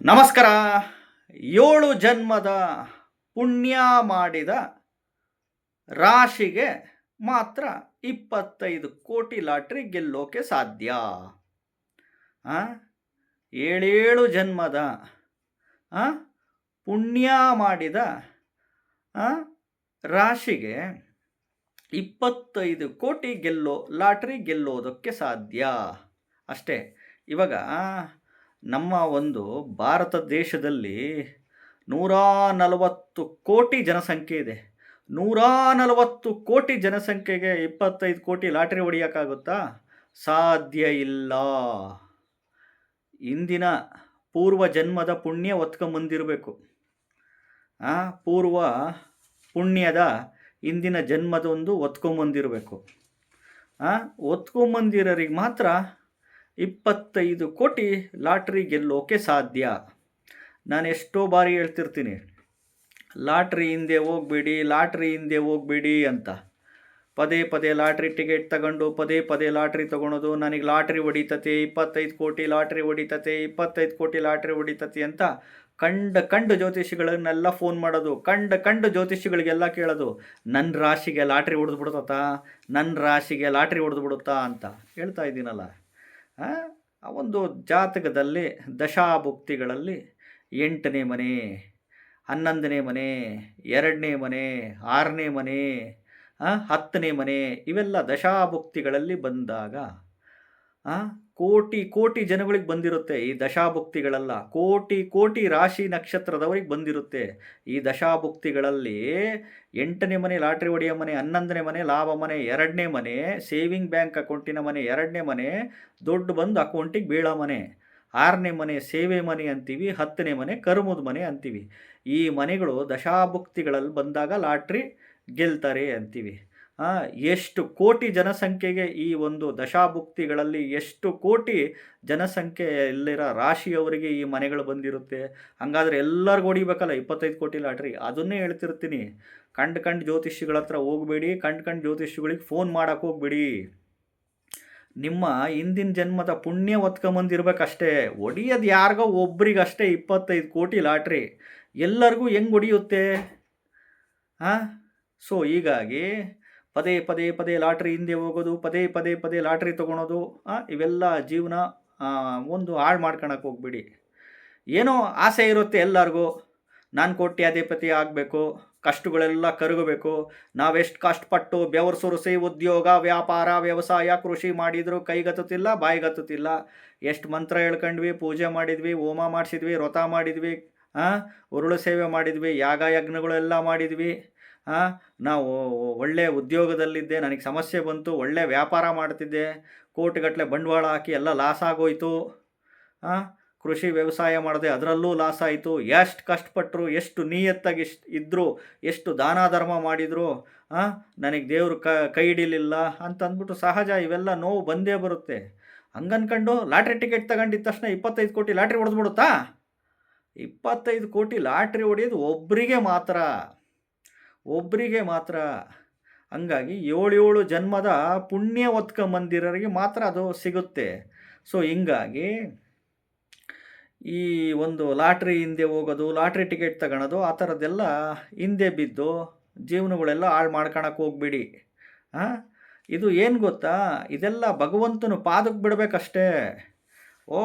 ನಮಸ್ಕಾರ ಏಳು ಜನ್ಮದ ಪುಣ್ಯ ಮಾಡಿದ ರಾಶಿಗೆ ಮಾತ್ರ ಇಪ್ಪತ್ತೈದು ಕೋಟಿ ಲಾಟ್ರಿ ಗೆಲ್ಲೋಕೆ ಸಾಧ್ಯ? ಏಳೇಳು ಜನ್ಮದ? ಪುಣ್ಯ ಮಾಡಿದ? ರಾಶಿಗೆ ಇಪ್ಪತ್ತೈದು ಕೋಟಿ ಗೆಲ್ಲೋ, ಲಾಟ್ರಿ ಗೆಲ್ಲೋದಕ್ಕೆ ಸಾಧ್ಯ ಅಷ್ಟೇ ಇವಾಗ ನಮ್ಮ ಒಂದು ಭಾರತ ದೇಶದಲ್ಲಿ ನೂರ ನಲವತ್ತು ಕೋಟಿ ಜನಸಂಖ್ಯೆ ಇದೆ. ನೂರ ನಲವತ್ತು ಕೋಟಿ ಜನಸಂಖ್ಯೆಗೆ ಇಪ್ಪತ್ತೈದು ಕೋಟಿ ಲಾಟ್ರಿ ಹೊಡಿಯೋಕ್ಕಾಗುತ್ತಾ? ಸಾಧ್ಯ ಇಲ್ಲ. ಇಂದಿನ ಪೂರ್ವ ಜನ್ಮದ ಪುಣ್ಯ ಒತ್ಕೊಂಬಂದಿರಬೇಕು. ಪೂರ್ವ ಪುಣ್ಯದ ಇಂದಿನ ಜನ್ಮದೊಂದು ಒತ್ಕೊಂಬಂದಿರಬೇಕು. ಒತ್ಕೊಂಬಂದಿರೋರಿಗೆ ಮಾತ್ರ ಇಪ್ಪತ್ತೈದು ಕೋಟಿ ಲಾಟ್ರಿ ಗೆಲ್ಲೋಕೆ ಸಾಧ್ಯ. ನಾನು ಎಷ್ಟೋ ಬಾರಿ ಹೇಳ್ತಿರ್ತೀನಿ, ಲಾಟ್ರಿ ಹಿಂದೆ ಹೋಗಬೇಡಿ, ಲಾಟ್ರಿ ಹಿಂದೆ ಹೋಗಬೇಡಿ ಅಂತ. ಪದೇ ಪದೇ ಲಾಟ್ರಿ ಟಿಕೆಟ್ ತಗೊಂಡು, ಪದೇ ಪದೇ ಲಾಟ್ರಿ ತೊಗೊಳೋದು, ನನಗೆ ಲಾಟ್ರಿ ಹೊಡಿತತೆ, ಇಪ್ಪತ್ತೈದು ಕೋಟಿ ಲಾಟ್ರಿ ಹೊಡಿತತೆ, ಇಪ್ಪತ್ತೈದು ಕೋಟಿ ಲಾಟ್ರಿ ಹೊಡಿತತೆ ಅಂತ ಕಂಡ ಕಂಡು ಜ್ಯೋತಿಷಿಗಳನ್ನೆಲ್ಲ ಫೋನ್ ಮಾಡೋದು, ಕಂಡ ಕಂಡು ಜ್ಯೋತಿಷಿಗಳಿಗೆಲ್ಲ ಕೇಳೋದು ನನ್ನ ರಾಶಿಗೆ ಲಾಟ್ರಿ ಹೊಡೆದು ಬಿಡುತ್ತಾ ನನ್ನ ರಾಶಿಗೆ ಲಾಟ್ರಿ ಹೊಡೆದು ಬಿಡುತ್ತಾ? ಅಂತ ಹೇಳ್ತಾ ಇದ್ದೀನಲ್ಲ. ಆ ಒಂದು ಜಾತಕದಲ್ಲಿ ದಶಾಭುಕ್ತಿಗಳಲ್ಲಿ ಎಂಟನೇ ಮನೆ, ಹನ್ನೊಂದನೇ ಮನೆ, ಎರಡನೇ ಮನೆ, ಆರನೇ ಮನೆ ಹತ್ತನೇ ಮನೆ, ಇವೆಲ್ಲ ದಶಾಭುಕ್ತಿಗಳಲ್ಲಿ ಬಂದಾಗ ಕೋಟಿ ಕೋಟಿ ಜನಗಳಿಗೆ ಬಂದಿರುತ್ತೆ ಈ ದಶಾಭುಕ್ತಿಗಳೆಲ್ಲ. ಕೋಟಿ ಕೋಟಿ ರಾಶಿ ನಕ್ಷತ್ರದವರಿಗೆ ಬಂದಿರುತ್ತೆ ಈ ದಶಾಭುಕ್ತಿಗಳಲ್ಲಿ. ಎಂಟನೇ ಮನೆ ಲಾಟ್ರಿ ಒಡೆಯ ಮನೆ ಹನ್ನೊಂದನೇ ಮನೆ ಲಾಭ ಮನೆ ಎರಡನೇ ಮನೆ ಸೇವಿಂಗ್ ಬ್ಯಾಂಕ್ ಅಕೌಂಟಿನ ಮನೆ ಎರಡನೇ ಮನೆ ದೊಡ್ಡ ಬಂದು ಅಕೌಂಟಿಗೆ ಬೀಳೋ ಮನೆ. ಆರನೇ ಮನೆ ಸೇವೆ ಮನೆ ಅಂತೀವಿ ಹತ್ತನೇ ಮನೆ ಕರ್ಮದ ಮನೆ ಅಂತೀವಿ. ಈ ಮನೆಗಳು ದಶಾಭುಕ್ತಿಗಳಲ್ಲಿ ಬಂದಾಗ ಲಾಟ್ರಿ ಗೆಲ್ತಾರೆ ಅಂತೀವಿ. ಆ, ಎಷ್ಟು ಕೋಟಿ ಜನಸಂಖ್ಯೆಗೆ ಈ ಒಂದು ದಶಾಭುಕ್ತಿಗಳಲ್ಲಿ ಎಷ್ಟು ಕೋಟಿ ಜನಸಂಖ್ಯೆಯಲ್ಲಿರೋ ರಾಶಿಯವರಿಗೆ ಈ ಮನೆಗಳು ಬಂದಿರುತ್ತೆ? ಹಂಗಾದ್ರೆ ಎಲ್ಲರಿಗೂ ಹೊಡಿಬೇಕಲ್ಲ, ಇಪ್ಪತ್ತೈದು ಕೋಟಿ ಲಾಟ್ರಿ. ಅದನ್ನೇ ಹೇಳ್ತಿರ್ತೀನಿ. ಕಂಡು ಕಂಡು ಜ್ಯೋತಿಷಿಗಳ ಹತ್ರ ಹೋಗಬೇಡಿ, ಕಂಡು ಕಂಡು ಜ್ಯೋತಿಷಿಗಳಿಗೆ ಫೋನ್ ಮಾಡೋಕೆ ಹೋಗ್ಬೇಡಿ. ನಿಮ್ಮ ಹಿಂದಿನ ಜನ್ಮದ ಪುಣ್ಯ ಒತ್ಕೊಂಬಂದಿರ್ಬೇಕಷ್ಟೇ ಒಡಿಯೋದು ಯಾರಿಗೋ ಒಬ್ರಿಗಷ್ಟೇ ಇಪ್ಪತ್ತೈದು ಕೋಟಿ ಲಾಟ್ರಿ. ಎಲ್ಲರಿಗೂ ಹೆಂಗೆ ಒಡಿಯುತ್ತೆ ಹಾಂ ಸೊ ಹೀಗಾಗಿ ಪದೇ ಪದೇ ಪದೇ ಲಾಟ್ರಿ ಹಿಂದೆ ಹೋಗೋದು, ಪದೇ ಪದೇ ಪದೇ ಲಾಟ್ರಿ ತೊಗೊಳೋದು ಇವೆಲ್ಲ ಜೀವನ ಒಂದು ಹಾಳು ಮಾಡ್ಕೊಳಕ್ಕೆ ಹೋಗ್ಬಿಡಿ. ಏನೋ ಆಸೆ ಇರುತ್ತೆ ಎಲ್ಲರಿಗೂ. ನಾನು ಕೋಟ್ಯಾಧಿಪತಿ ಆಗಬೇಕು, ಕಷ್ಟಗಳೆಲ್ಲ ಕರಗಬೇಕು. ನಾವೆಷ್ಟು ಕಷ್ಟಪಟ್ಟು ಬೆವರು ಸುರಿಸಿ ಉದ್ಯೋಗ, ವ್ಯಾಪಾರ, ವ್ಯವಸಾಯ, ಕೃಷಿ ಮಾಡಿದರೂ ಕೈಗತ್ತುತ್ತಿಲ್ಲ ಬಾಯಿಗತ್ತುತ್ತಿಲ್ಲ ಎಷ್ಟು ಮಂತ್ರ ಹೇಳ್ಕೊಂಡ್ವಿ, ಪೂಜೆ ಮಾಡಿದ್ವಿ, ಹೋಮ ಮಾಡಿಸಿದ್ವಿ, ವ್ರತ ಮಾಡಿದ್ವಿ ಉರುಳು ಸೇವೆ ಮಾಡಿದ್ವಿ, ಯಾಗ ಯಜ್ಞಗಳೆಲ್ಲ ಮಾಡಿದ್ವಿ. ನಾವು ಒಳ್ಳೆಯ ಉದ್ಯೋಗದಲ್ಲಿದ್ದೆ, ನನಗೆ ಸಮಸ್ಯೆ ಬಂತು, ಒಳ್ಳೆ ವ್ಯಾಪಾರ ಮಾಡ್ತಿದ್ದೆ ಕೋಟಿಗಟ್ಟಲೆ ಬಂಡವಾಳ ಹಾಕಿ ಎಲ್ಲ ಲಾಸ್ ಆಗೋಯ್ತು. ಕೃಷಿ ವ್ಯವಸಾಯ ಮಾಡಿದೆ ಅದರಲ್ಲೂ ಲಾಸ್ ಆಯಿತು. ಎಷ್ಟು ಕಷ್ಟಪಟ್ಟರು ಎಷ್ಟು ನಿಯತ್ತಾಗಿ ಇಷ್ಟು ಇದ್ದರು ಎಷ್ಟು ದಾನ ಧರ್ಮ ಮಾಡಿದರು ನನಗೆ ದೇವರು ಕ, ಕೈ ಹಿಡಿಲಿಲ್ಲ ಅಂತ ಅಂದ್ಬಿಟ್ಟು ಸಹಜ ಇವೆಲ್ಲ ನೋವು ಬಂದೇ ಬರುತ್ತೆ. ಹಂಗನ್ಕೊಂಡು ಲಾಟ್ರಿ ಟಿಕೆಟ್ ತಗೊಂಡಿದ್ದ ತಕ್ಷಣ ಇಪ್ಪತ್ತೈದು ಕೋಟಿ ಲಾಟ್ರಿ ಹೊಡೆದ್ಬಿಡುತ್ತಾ? ಇಪ್ಪತ್ತೈದು ಕೋಟಿ ಲಾಟ್ರಿ ಹೊಡೆಯೋದು ಒಬ್ಬರಿಗೆ ಮಾತ್ರ. ಒಬ್ಬರಿಗೆ ಮಾತ್ರ ಹಂಗಾಗಿ ಏಳೇಳು ಜನ್ಮದ ಪುಣ್ಯ ಒತ್ಕೊಂಬಂದಿರೋರಿಗೆ ಮಾತ್ರ ಅದು ಸಿಗುತ್ತೆ. ಸೊ ಹಿಂಗಾಗಿ ಈ ಒಂದು ಲಾಟ್ರಿ ಹಿಂದೆ ಹೋಗೋದು, ಲಾಟ್ರಿ ಟಿಕೆಟ್ ತಗೊಳೋದು, ಆ ಥರದ್ದೆಲ್ಲ ಹಿಂದೆ ಬಿದ್ದು ಜೀವನಗಳೆಲ್ಲ ಹಾಳು ಮಾಡ್ಕೊಳಕ್ಕೆ ಹೋಗ್ಬಿಡಿ. ಹಾಂ ಇದು ಏನು ಗೊತ್ತಾ? ಇದೆಲ್ಲ ಭಗವಂತನು ಪಾದಕ್ಕೆ ಬಿಡಬೇಕಷ್ಟೇ. ಓ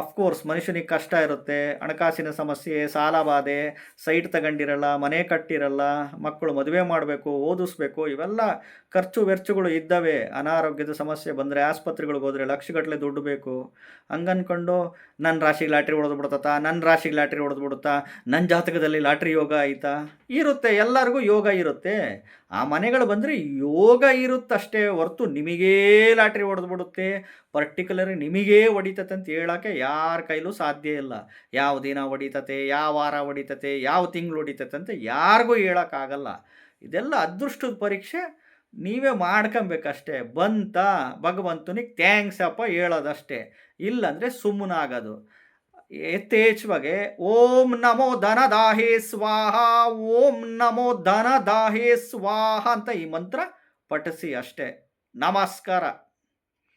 ಅಫ್ಕೋರ್ಸ್ ಮನುಷ್ಯನಿಗೆ ಕಷ್ಟ ಇರುತ್ತೆ, ಹಣಕಾಸಿನ ಸಮಸ್ಯೆ, ಸಾಲ ಬಾಧೆ, ಸೈಟ್ ತಗೊಂಡಿರಲ್ಲ, ಮನೆ ಕಟ್ಟಿರಲ್ಲ, ಮಕ್ಕಳು ಮದುವೆ ಮಾಡಬೇಕು, ಓದಿಸ್ಬೇಕು, ಇವೆಲ್ಲ ಖರ್ಚು ವೆಚ್ಚಗಳು ಇದ್ದಾವೆ. ಅನಾರೋಗ್ಯದ ಸಮಸ್ಯೆ ಬಂದರೆ ಆಸ್ಪತ್ರೆಗಳಿಗೆ ಹೋದರೆ ಲಕ್ಷಗಟ್ಟಲೆ ದುಡ್ಡು ಬೇಕು. ಹಂಗನ್ಕೊಂಡು ನನ್ನ ರಾಶಿಗೆ ಲಾಟ್ರಿ ಹೊಡೆದು ಬಿಡ್ತಾ ನನ್ನ ರಾಶಿಗೆ ಲಾಟ್ರಿ ಹೊಡೆದು ಬಿಡುತ್ತಾ? ನನ್ನ ಜಾತಕದಲ್ಲಿ ಲಾಟ್ರಿ ಯೋಗ ಆಯಿತಾ? ಇರುತ್ತೆ, ಎಲ್ಲರಿಗೂ ಯೋಗ ಇರುತ್ತೆ. ಆ ಮನೆಗಳು ಬಂದರೆ ಯೋಗ ಇರುತ್ತಷ್ಟೇ ಹೊರತು ನಿಮಗೇ ಲಾಟ್ರಿ ಹೊಡೆದು ಬಿಡುತ್ತೆ. ಪರ್ಟಿಕ್ಯುಲರ್ ನಿಮಗೇ ಹೊಡಿತತೆ ಅಂತ ಹೇಳೋಕ್ಕೆ ಯಾರ ಕೈಲೂ ಸಾಧ್ಯ ಇಲ್ಲ. ಯಾವ ದಿನ ಹೊಡಿತತೆ, ಯಾವ ವಾರ ಹೊಡಿತತೆ, ಯಾವ ತಿಂಗಳು ಹೊಡಿತತೆ ಅಂತ ಯಾರಿಗೂ ಹೇಳೋಕ್ಕಾಗಲ್ಲ. ಇದೆಲ್ಲ ಅದೃಷ್ಟದ ಪರೀಕ್ಷೆ. ನೀವೇ ಮಾಡ್ಕೊಬೇಕಷ್ಟೇ. ಬಂತ ಭಗವಂತನಿಗೆ ಥ್ಯಾಂಕ್ಸ್ ಅಪ್ಪ ಹೇಳೋದಷ್ಟೇ. ಇಲ್ಲಂದರೆ ಸುಮ್ಮನಾಗೋದು ಯಥೇಚ್ಛವಾಗಿ, ಓಂ ನಮೋ ಧನ ದಾಹೇ ಸ್ವಾಹ, ಓಂ ನಮೋ ಧನ ದಾಹೇ ಸ್ವಾಹ ಅಂತ ಈ ಮಂತ್ರ ಪಠಿಸಿ ಅಷ್ಟೇ. ನಮಸ್ಕಾರ.